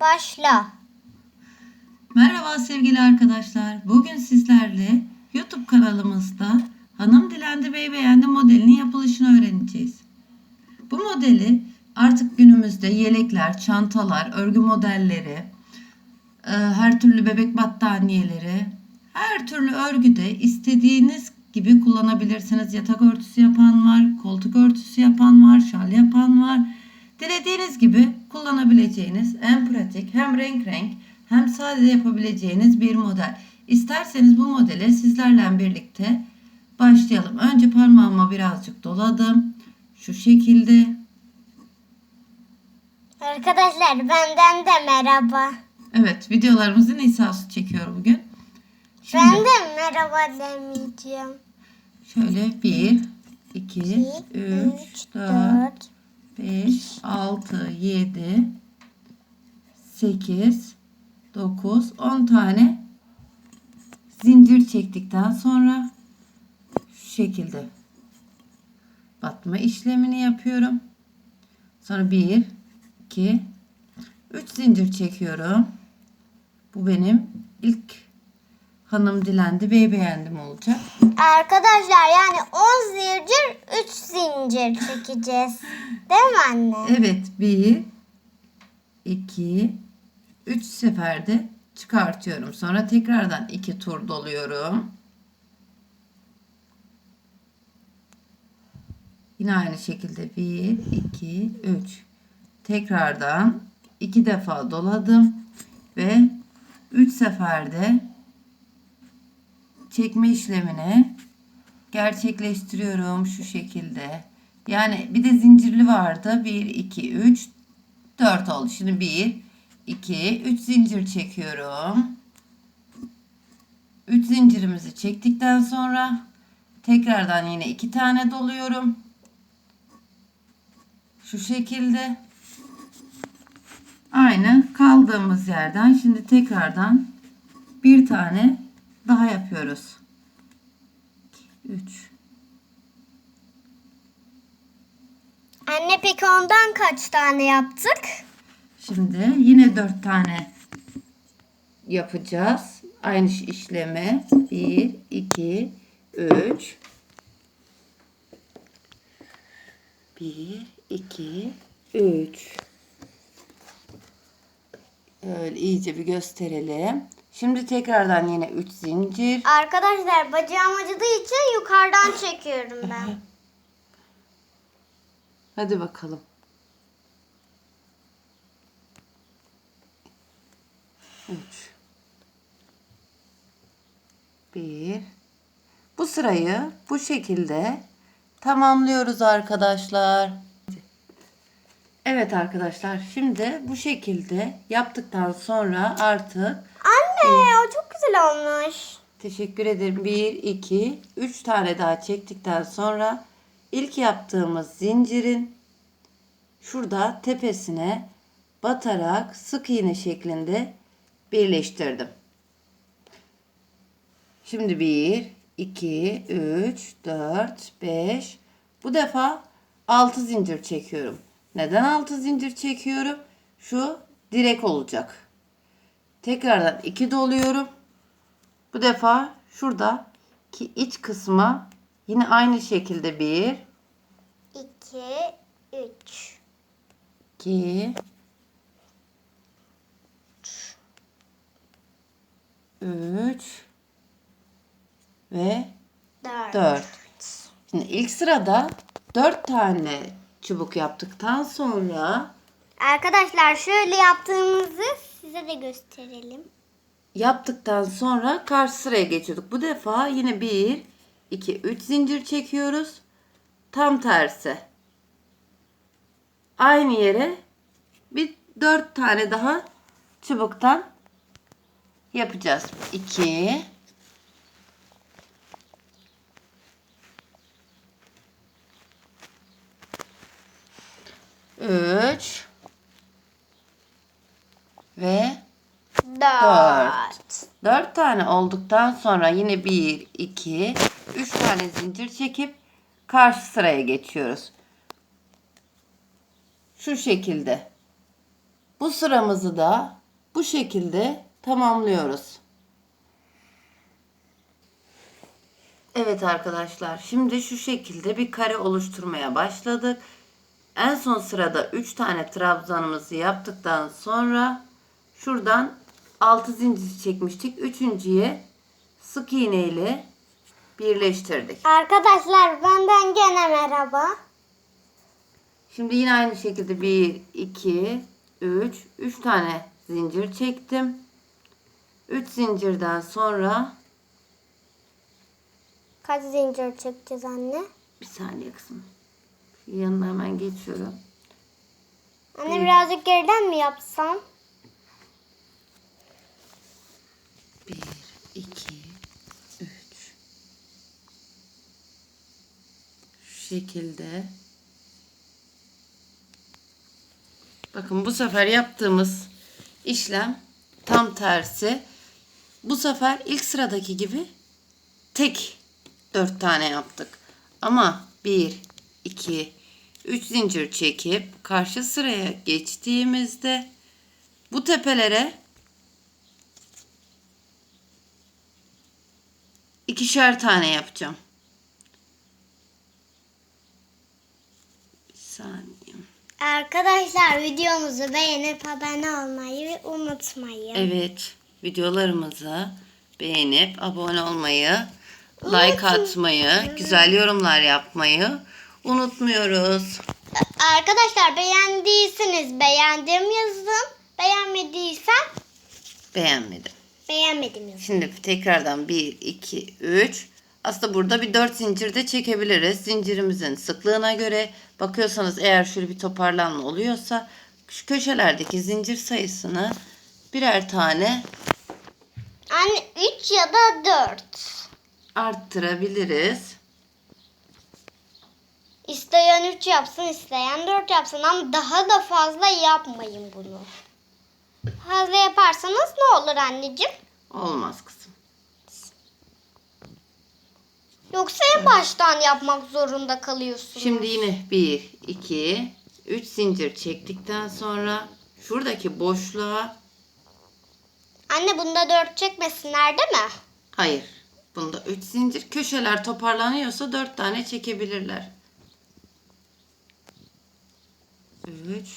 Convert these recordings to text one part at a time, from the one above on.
Başla. Merhaba sevgili arkadaşlar. Bugün sizlerle YouTube kanalımızda Hanım Dilendi Bey Beğendi modelinin yapılışını öğreneceğiz. Bu modeli artık günümüzde yelekler, çantalar, örgü modelleri, e, her türlü bebek battaniyeleri, her türlü örgüde istediğiniz gibi kullanabilirsiniz. Yatak örtüsü yapan var, koltuk örtüsü yapan var, şal yapan var. Dilediğiniz gibi kullanabileceğiniz en pratik hem renk renk hem sade yapabileceğiniz bir model. İsterseniz bu modele sizlerle birlikte başlayalım. Önce parmağıma birazcık doladım. Şu şekilde. Arkadaşlar benden de merhaba. Evet videolarımızı Nisa'sı çekiyor bugün. Şimdi Ben de merhaba demeyeceğim. şöyle 1, 2, 2, 3, 4, 4, 5, 6, 7, 8, 9, 10 tane zincir çektikten sonra şu şekilde batma işlemini yapıyorum. Sonra 1, 2, 3 zincir çekiyorum. Bu benim ilk hanım dilendi bey beğendim olacak. Arkadaşlar yani 10 zincir 3 zincir çekeceğiz. Değil mi anne? Evet. Bir, iki, üç seferde çıkartıyorum. Sonra tekrardan iki tur doluyorum. Yine aynı şekilde bir, iki, üç. Tekrardan iki defa doladım ve üç seferde çekme işlemini gerçekleştiriyorum şu şekilde. Yani bir de zincirli vardı. 1, 2, 3, 4 oldu. Şimdi 1, 2, 3 zincir çekiyorum. 3 zincirimizi çektikten sonra tekrardan yine 2 tane doluyorum. Şu şekilde. Aynı kaldığımız yerden şimdi tekrardan bir tane daha yapıyoruz. 3 Anne peki ondan kaç tane yaptık? Şimdi yine dört tane yapacağız. Aynı işlemi. Bir, iki, üç. Bir, iki, üç. Öyle iyice bir gösterelim. Şimdi tekrardan yine üç zincir. Arkadaşlar bacağım acıdığı için yukarıdan çekiyorum ben. Hadi bakalım. Üç. Bir. Bu sırayı bu şekilde tamamlıyoruz arkadaşlar. Evet arkadaşlar şimdi bu şekilde yaptıktan sonra artık Anne o çok güzel olmuş. Teşekkür ederim. 1, 2, 3 tane daha çektikten sonra ilk yaptığımız zincirin şurada tepesine batarak sık iğne şeklinde birleştirdim. Şimdi 1, 2, 3, 4, 5. Bu defa 6 zincir çekiyorum. Neden 6 zincir çekiyorum? Şu direk olacak. Tekrardan 2 doluyorum. Bu defa şurada ki iç kısma yine aynı şekilde 1, 2, 3. 2, 3 ve 4. 4. Şimdi ilk sırada 4 tane çubuk yaptıktan sonra Arkadaşlar şöyle yaptığımızı size de gösterelim. yaptıktan sonra karşı sıraya geçiyorduk. Bu defa yine 1, 2, 3 zincir çekiyoruz. Tam tersi. Aynı yere bir 4 tane daha çubuktan yapacağız. 2 3 ve 4. 4. 4 tane olduktan sonra yine 1, 2, 3 tane zincir çekip karşı sıraya geçiyoruz. Şu şekilde. Bu sıramızı da bu şekilde tamamlıyoruz. Evet arkadaşlar şimdi şu şekilde bir kare oluşturmaya başladık. En son sırada 3 tane trabzanımızı yaptıktan sonra şuradan 6 zincir çekmiştik. Üçüncüye sık iğne ile birleştirdik. Arkadaşlar benden gene merhaba. Şimdi yine aynı şekilde 1, 2, 3, 3 tane zincir çektim. 3 zincirden sonra Kaç zincir çekeceğiz anne? bir saniye kızım. Yanına hemen geçiyorum. Anne birazcık geriden mi yapsam? 1, 2, 3. Şu şekilde. Bakın bu sefer yaptığımız işlem tam tersi. Bu sefer ilk sıradaki gibi tek dört tane yaptık. Ama 1, 2, 3 zincir çekip karşı sıraya geçtiğimizde bu tepelere ikişer tane yapacağım. Bir saniye. Arkadaşlar videomuzu beğenip abone olmayı unutmayın. Evet, videolarımızı beğenip abone olmayı, like atmayı, güzel yorumlar yapmayı unutmuyoruz. Arkadaşlar beğendiyseniz beğendim yazın. Beğenmediysen Beğenmedim. beğenmedim yazın. Şimdi tekrardan 1, 2, 3. Aslında burada bir 4 zincir de çekebiliriz. Zincirimizin sıklığına göre bakıyorsanız eğer şöyle bir toparlanma oluyorsa şu köşelerdeki zincir sayısını birer tane Anne 3 ya da 4. arttırabiliriz. İsteyen 3 yapsın, isteyen 4 yapsın ama daha da fazla yapmayın bunu. Fazla yaparsanız ne olur anneciğim? Olmaz kızım. Yoksa en baştan yapmak zorunda kalıyorsunuz. Şimdi yine 1, 2, 3 zincir çektikten sonra şuradaki boşluğa Anne bunda 4 çekmesinler değil mi? hayır. Bunda 3 zincir. Köşeler toparlanıyorsa 4 tane çekebilirler. 3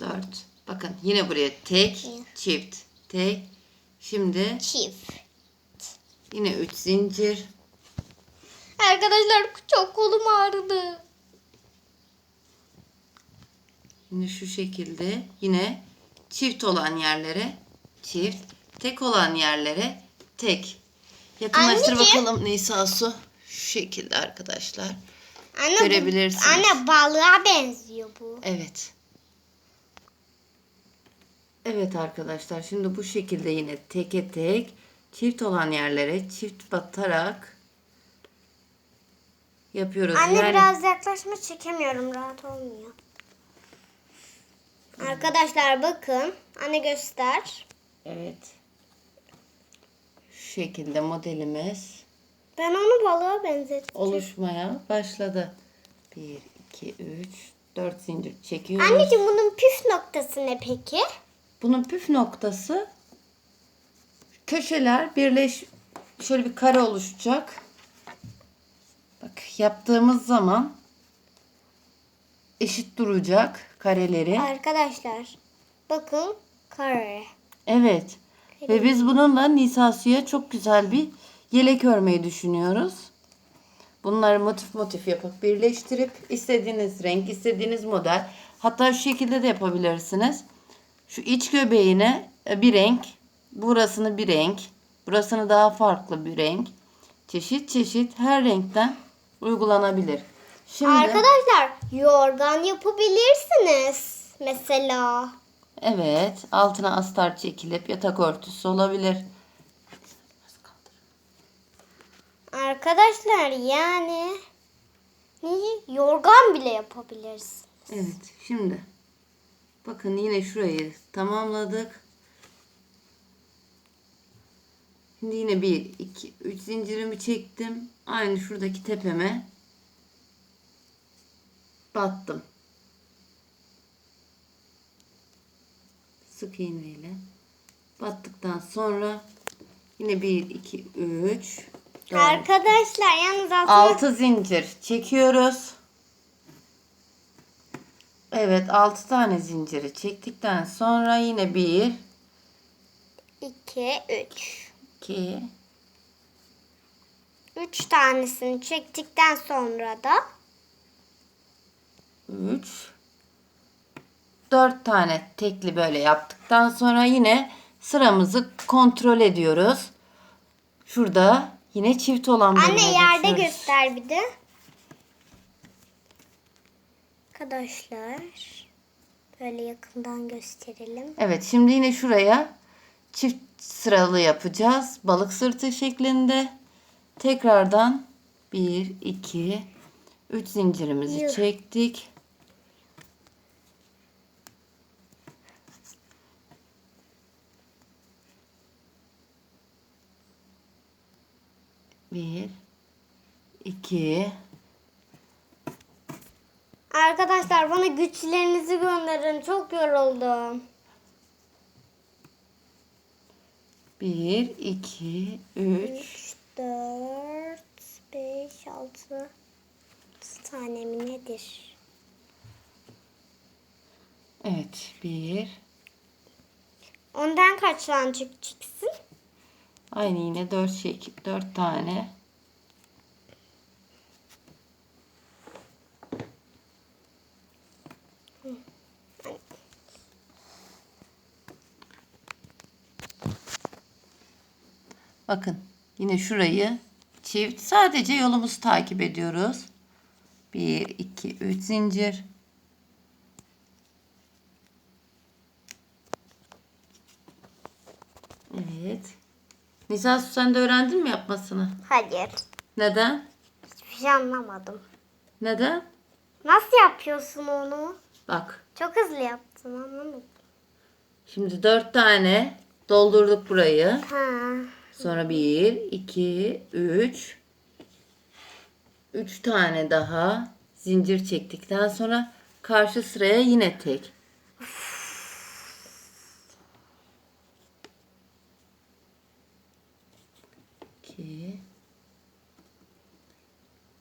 4 Bakın yine buraya tek, çift, tek. Şimdi Çift. yine 3 zincir. Arkadaşlar çok kolum ağrıdı. Yine şu şekilde yine çift olan yerlere çift, tek olan yerlere tek. Yakınlaştır Anneciğim. bakalım Nisa Su. Şu şekilde arkadaşlar. Anne, bu- Görebilirsiniz. anne balığa benziyor bu. Evet. Evet arkadaşlar şimdi bu şekilde yine teke tek çift olan yerlere çift batarak yapıyoruz. Anne yani biraz yaklaşma çekemiyorum rahat olmuyor. Arkadaşlar bakın. Anne göster. evet. Şu şekilde modelimiz Ben onu balığa benzettim. oluşmaya başladı. 1 2 3 4 zincir çekiyoruz. Anneciğim bunun püf noktası ne peki? Bunun püf noktası köşeler birleş şöyle bir kare oluşacak. Bak yaptığımız zaman eşit duracak kareleri. Arkadaşlar bakın kare. Evet. Ve biz bununla Nisasu'ya çok güzel bir yelek örmeyi düşünüyoruz. Bunları motif motif yapıp birleştirip istediğiniz renk, istediğiniz model hatta şu şekilde de yapabilirsiniz. Şu iç göbeğine e, bir renk, burasını bir renk, burasını daha farklı bir renk. Çeşit çeşit her renkten uygulanabilir. Şimdi Arkadaşlar yorgan yapabilirsiniz. Mesela. evet altına astar çekilip yatak örtüsü olabilir. Arkadaşlar yani yorgan bile yapabilirsin. Evet şimdi Bakın yine şurayı tamamladık. Şimdi yine 1, 2, 3 zincirimi çektim. Aynı şuradaki tepeme battım. Sık iğneyle battıktan sonra yine 1, 2, 3 Arkadaşlar yalnız aslında... 6 zincir çekiyoruz. Evet 6 tane zinciri çektikten sonra yine 1 2, 3. 2 3 tanesini çektikten sonra da 3 4 tane tekli böyle yaptıktan sonra yine sıramızı kontrol ediyoruz. Şurada yine çift olan bölüme anne yerde geçiyoruz. göster bir de. Arkadaşlar böyle yakından gösterelim. Evet şimdi yine şuraya çift sıralı yapacağız. Balık sırtı şeklinde. Tekrardan 1, 2, 3 zincirimizi Yuh. çektik. Bir, iki, Arkadaşlar bana güçlerinizi gönderin. Çok yoruldum. bir, iki, üç, 3, 4, 5, 6 tane mi nedir? evet, bir, Ondan kaç tane çıksın? Aynı yine 4 şekil 4 tane. Bakın yine şurayı çift sadece yolumuzu takip ediyoruz. 1 2 3 zincir. Evet. Nisa sen de öğrendin mi yapmasını? Hayır. Neden? Hiçbir şey anlamadım. Neden? Nasıl yapıyorsun onu? Bak. Çok hızlı yaptın anlamadım. Şimdi dört tane doldurduk burayı. Ha. Sonra bir, iki, üç. Üç tane daha zincir çektikten sonra karşı sıraya yine tek. İki,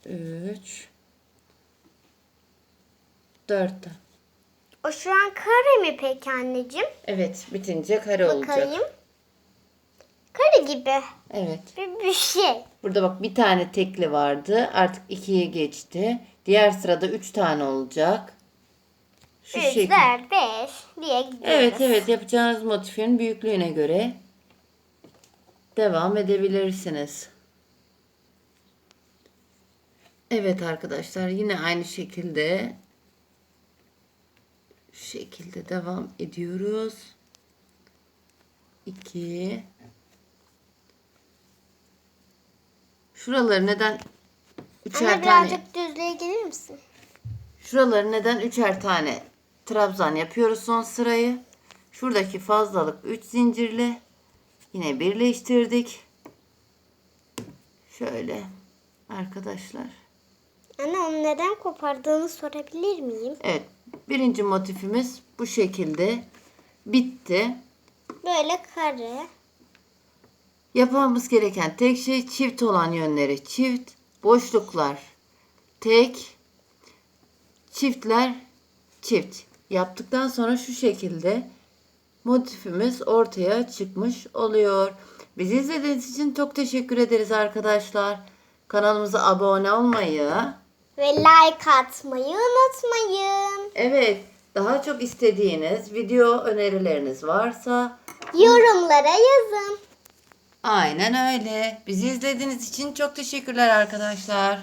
üç, dört tane. O şu an kare mi peki anneciğim? Evet, bitince kare olacak. Bakayım. Kare gibi. Evet. Bir, bir şey. Burada bak bir tane tekli vardı. Artık ikiye geçti. Diğer sırada üç tane olacak. Şu 3, şekil. 4, 5 diye gidiyoruz. Evet evet yapacağınız motifin büyüklüğüne göre devam edebilirsiniz. Evet arkadaşlar yine aynı şekilde şu şekilde devam ediyoruz. 2 Şuraları neden üçer Anne tane birazcık düzlüğe gelir misin? Şuraları neden üçer tane trabzan yapıyoruz son sırayı. Şuradaki fazlalık 3 zincirle yine birleştirdik. Şöyle arkadaşlar. Anne onu neden kopardığını sorabilir miyim? Evet birinci motifimiz bu şekilde bitti. Böyle kare. Yapmamız gereken tek şey çift olan yönleri çift, boşluklar tek, çiftler çift. Yaptıktan sonra şu şekilde motifimiz ortaya çıkmış oluyor. Bizi izlediğiniz için çok teşekkür ederiz arkadaşlar. Kanalımıza abone olmayı, Ve like atmayı unutmayın. evet daha çok istediğiniz video önerileriniz varsa Yorumlara yazın. aynen öyle. Bizi izlediğiniz için çok teşekkürler arkadaşlar.